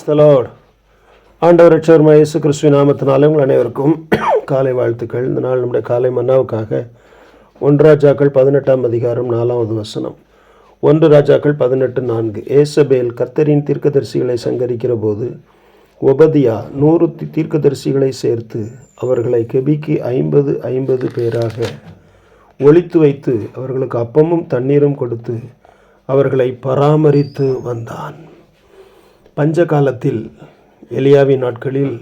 ஸ்தலோட் ஆண்டவர் ரட்சகர் இயேசு கிறிஸ்துவ நாமத்தினாலே உங்கள் அனைவருக்கும் காலை வாழ்த்துக்கள். இந்த நாள் நம்முடைய காலை மன்னாவுக்காக ஒன்று ராஜாக்கள் பதினெட்டாம் அதிகாரம் நாலாவது வசனம். ஒன்று ராஜாக்கள் பதினெட்டு நான்கு. ஏசபேல் கர்த்தரின் தீர்க்கதரிசிகளை சங்கரிக்கிற போது ஒபதியா நூறு தீர்க்கதரிசிகளை சேர்த்து அவர்களை கெபிக்கு ஐம்பது ஐம்பது பேராக ஒழித்து வைத்து அவர்களுக்கு அப்பமும் தண்ணீரும் கொடுத்து அவர்களை பராமரித்து வந்தான். பஞ்ச காலத்தில் எலியாவின் நாட்களில்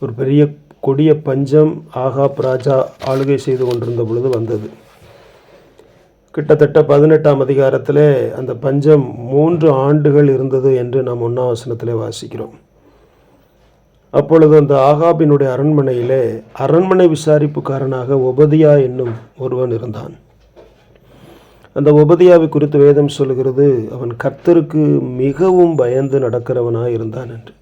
ஒரு பெரிய கொடிய பஞ்சம் ஆகாப் ராஜா ஆளுகை செய்து கொண்டிருந்த பொழுது வந்தது. கிட்டத்தட்ட பதினெட்டாம் அதிகாரத்திலே அந்த பஞ்சம் மூன்று ஆண்டுகள் இருந்தது என்று நாம் ஒன்னாவசனத்தில் வாசிக்கிறோம். அப்பொழுது அந்த ஆகாபினுடைய அரண்மனையிலே அரண்மனை விசாரிப்புக்காரனாக ஒபதியா என்னும் ஒருவன் இருந்தான். அந்த உபதியாவை குறித்து வேதம் சொல்கிறது அவன் கர்த்தருக்கு மிகவும் பயந்து நடக்கிறவனாக இருந்தான் என்று.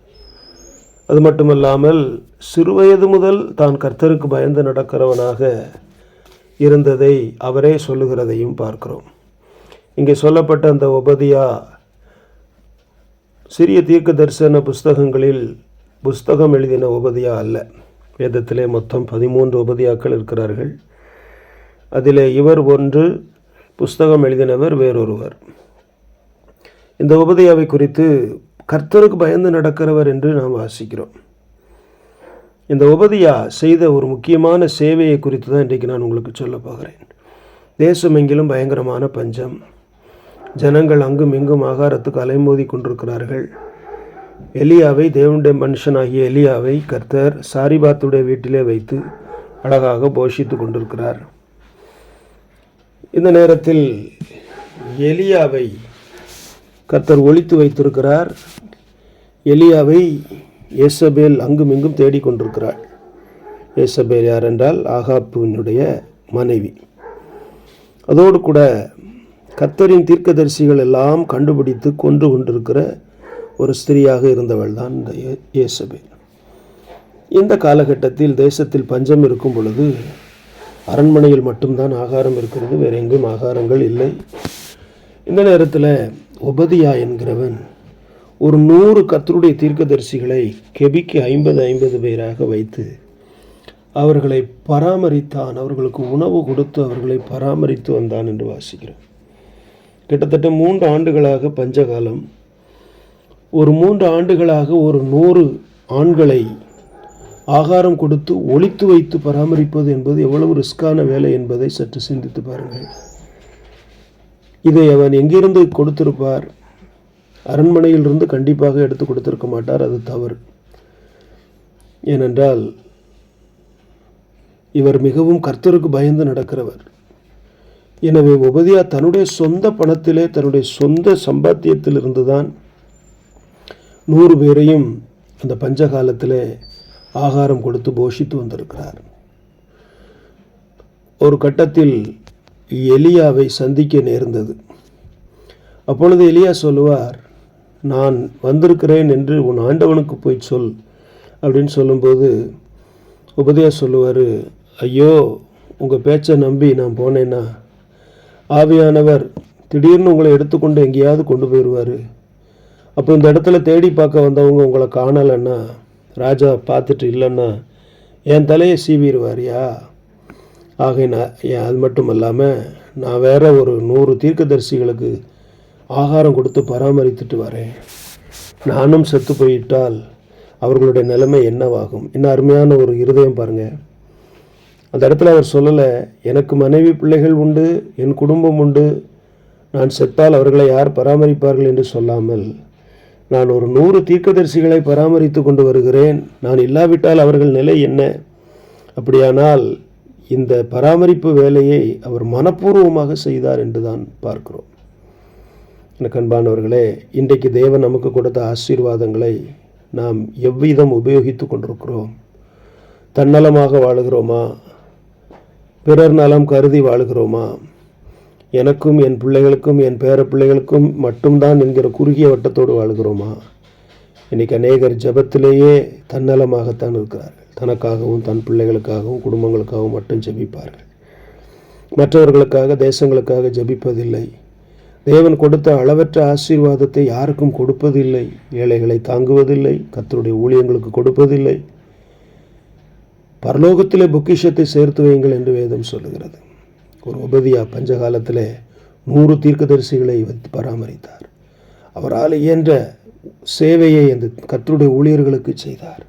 அது மட்டுமல்லாமல் சிறுவயது முதல் தான் கர்த்தருக்கு பயந்து நடக்கிறவனாக இருந்ததை அவரே சொல்லுகிறதையும் பார்க்கிறோம். இங்கே சொல்லப்பட்ட அந்த உபதியா சிறிய தீர்க்க தரிசன புஸ்தகங்களில் புஸ்தகம் எழுதின உபதியா அல்ல. வேதத்திலே மொத்தம் பதிமூன்று உபதியாக்கள் இருக்கிறார்கள். அதிலே இவர் ஒன்று புஸ்தகம் எழுதினவர் வேறொருவர். இந்த உபதையாவை குறித்து கர்த்தருக்கு பயந்து நடக்கிறவர் என்று நாம் வாசிக்கிறோம். இந்த உபதியா செய்த ஒரு முக்கியமான சேவையை குறித்து தான் இன்றைக்கு நான் உங்களுக்கு சொல்ல போகிறேன். தேசமெங்கிலும் பயங்கரமான பஞ்சம். ஜனங்கள் அங்கும் இங்கும் ஆகாரத்துக்கு அலைமோதி கொண்டிருக்கிறார்கள். எலியாவை தேவனுடைய மனுஷனாகிய எலியாவை கர்த்தர் சாரிபாத்துடைய வீட்டிலே வைத்து அழகாக போஷித்து கொண்டிருக்கிறார். இந்த நேரத்தில் எலியாவை கர்த்தர் ஒழித்து வைத்திருக்கிறார். எலியாவை எசபேல் அங்கும் இங்கும் தேடிக்கொண்டிருக்கிறாள் எசபேல் யார் என்றால் ஆகாப்புவினுடைய மனைவி. அதோடு கூட கர்த்தரின் தீர்க்கதரிசிகள் எல்லாம் கண்டுபிடித்து கொன்று கொண்டிருக்கிற ஒரு ஸ்திரியாக இருந்தவள் தான் இந்த ஏ- ஏசபேல். இந்த காலகட்டத்தில் தேசத்தில் பஞ்சம் இருக்கும் பொழுது அரண்மனையில் மட்டும்தான் ஆகாரம் இருக்கிறது வேற எங்கும் ஆகாரங்கள் இல்லை. இந்த நேரத்தில் உபதியா என்கிறவன் ஒரு நூறு கத்தருடைய தீர்க்கதரிசிகளை கெபிக்கு ஐம்பது ஐம்பது பேராக வைத்து அவர்களை பராமரித்தான் அவர்களுக்கு உணவு கொடுத்து அவர்களை பராமரித்து வந்தான் என்று வாசிக்கிறோம். கிட்டத்தட்ட மூன்று ஆண்டுகளாக பஞ்சகாலம். ஒரு மூன்று ஆண்டுகளாக ஒரு நூறு ஆண்களை ஆகாரம் கொடுத்து ஒழித்து வைத்து பராமரிப்பது என்பது எவ்வளவு ரிஸ்கான வேலை என்பதை சற்று சிந்தித்து பாருங்கள். இதை அவன் எங்கிருந்து கொடுத்திருப்பார்? அரண்மனையிலிருந்து கண்டிப்பாக எடுத்து கொடுத்திருக்க மாட்டார் அது தவறு. ஏனென்றால் இவர் மிகவும் கர்த்தருக்கு பயந்து நடக்கிறவர். எனவே உபதியா தன்னுடைய சொந்த பணத்திலே தன்னுடைய சொந்த சம்பாத்தியத்திலிருந்து தான் நூறு பேரையும் அந்த பஞ்சகாலத்தில் ஆகாரம் கொடுத்து போஷித்து வந்திருக்கிறார். ஒரு கட்டத்தில் எலியாவை சந்திக்க நேர்ந்தது. அப்பொழுது எலியா சொல்லுவார் நான் வந்திருக்கிறேன் என்று உன் ஆண்டவனுக்கு போய் சொல் அப்படின்னு சொல்லும்போது உபதேயா சொல்லுவார் ஐயோ உங்கள் பேச்சை நம்பி நான் போனேன்னா ஆவியானவர் திடீர்னு உங்களை எடுத்துக்கொண்டு எங்கேயாவது கொண்டு போயிடுவார் அப்போ இந்த இடத்துல தேடி பார்க்க வந்தவங்க உங்களை காணலைன்னா ராஜா பார்த்துட்டு இல்லைன்னா என் தலையை சீவிடுவாரியா? ஆகையினா நான் அது மட்டும் இல்லாமல் நான் வேற ஒரு நூறு தீர்க்கதரிசிகளுக்கு ஆகாரம் கொடுத்து பராமரித்துட்டு வரேன். நானும் செத்து போயிட்டால் அவர்களுடைய நிலைமை என்னவாகும்? இன்னும் அருமையான ஒரு இருதயம் பாருங்கள் அந்த இடத்துல அவர் சொல்லலை எனக்கு மனைவி பிள்ளைகள் உண்டு என் குடும்பம் உண்டு. நான் செத்தால் அவர்களை யார் பராமரிப்பார்கள்? என்று சொல்லாமல் நான் ஒரு நூறு தீர்க்கதரிசிகளை பராமரித்து கொண்டு வருகிறேன். நான் இல்லாவிட்டால் அவர்கள் நிலை என்ன? அப்படியானால் இந்த பராமரிப்பு வேலையை அவர் மனப்பூர்வமாக செய்தார் என்று தான் பார்க்கிறோம். எனக்கு அன்பானவர்களே இன்றைக்கு தேவன் நமக்கு கொடுத்த ஆசீர்வாதங்களை நாம் எவ்விதம் உபயோகித்து கொண்டிருக்கிறோம்? தன்னலமாக வாழுகிறோமா? பிறர் நலம் கருதி வாழுகிறோமா? எனக்கும் என் பிள்ளைகளுக்கும் என் பேர பிள்ளைகளுக்கும் மட்டும்தான் என்கிற குறுகிய வட்டத்தோடு வாழ்கிறோமா? இன்றைக்கி அநேகர் ஜெபத்திலேயே தன்னலமாகத்தான் இருக்கிறார்கள். தனக்காகவும் தன் பிள்ளைகளுக்காகவும் குடும்பங்களுக்காகவும் மட்டும் ஜெபிப்பார்கள். மற்றவர்களுக்காக தேசங்களுக்காக ஜெபிப்பதில்லை. தேவன் கொடுத்த அளவற்ற ஆசீர்வாதத்தை யாருக்கும் கொடுப்பதில்லை. ஏழைகளை தாங்குவதில்லை. கத்தருடைய ஊழியங்களுக்கு கொடுப்பதில்லை. பரலோகத்திலே பொக்கிஷத்தை சேர்த்து வையுங்கள் என்று வேதம் சொல்லுகிறது. ஒரு உபதியா பஞ்சகாலத்தில் நூறு தீர்க்கதரிசிகளை வைத்து பராமரித்தார். அவரால் இயன்ற சேவையை அந்த கத்தருடைய ஊழியர்களுக்கு செய்தார்.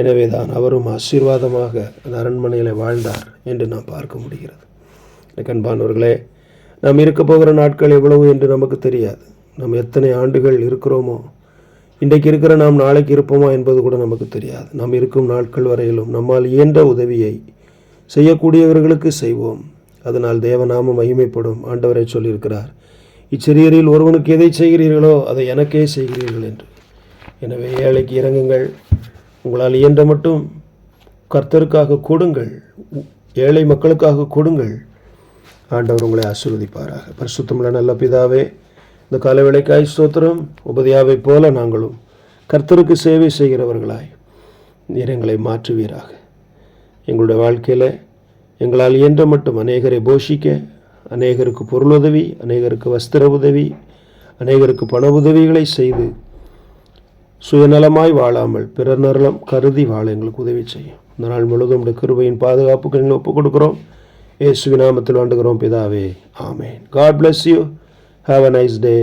எனவே தான் அவரும் ஆசீர்வாதமாக அந்த அரண்மனையில் வாழ்ந்தார் என்று நாம் பார்க்க முடிகிறது. கண்பானவர்களே நாம் இருக்க போகிற நாட்கள் எவ்வளவு என்று நமக்கு தெரியாது. நாம் எத்தனை ஆண்டுகள் இருக்கிறோமோ இன்றைக்கு இருக்கிற நாம் நாளைக்கு இருப்போமா என்பது கூட நமக்கு தெரியாது. நாம் இருக்கும் நாட்கள் வரையிலும் நம்மால் இயன்ற உதவியை செய்யக்கூடியவர்களுக்கு செய்வோம். அதனால் தேவநாமம் மகிமைப்படும். ஆண்டவரை சொல்லியிருக்கிறார். இச்சிறியரில் ஒருவனுக்கு எதை செய்கிறீர்களோ அதை எனக்கே செய்கிறீர்கள் என்று. எனவே ஏழைக்கு இறங்குங்கள். உங்களால் இயன்ற மட்டும் கர்த்தருக்காக கொடுங்கள். ஏழை மக்களுக்காக கொடுங்கள். ஆண்டவர் உங்களை ஆசீர்வதிப்பாராக. பரிசுத்தமுள்ள நல்ல பிதாவே இந்த காலவேளைக்காய் ஸ்தோத்திரம். உபதியாவைப் போல நாங்களும் கர்த்தருக்கு சேவை செய்கிறவர்களாய் நேரங்களை எங்களை மாற்றுவீராக. எங்களுடைய வாழ்க்கையில் எங்களால் இயன்ற மட்டும் அநேகரை போஷிக்க அநேகருக்கு பொருளுதவி அநேகருக்கு வஸ்திர உதவி அநேகருக்கு பண உதவிகளை செய்து சுயநலமாய் வாழாமல் பிறர் நலம் கருதி வாழ எங்களுக்கு உதவி செய்யும். இந்த நாள் முழுவதும் உடைய கிருபையின் பாதுகாப்புக்கு எங்களை ஒப்புக் கொடுக்கிறோம். இயேசுவின் நாமத்தில் பிதாவே ஆமேன். God bless you have a nice day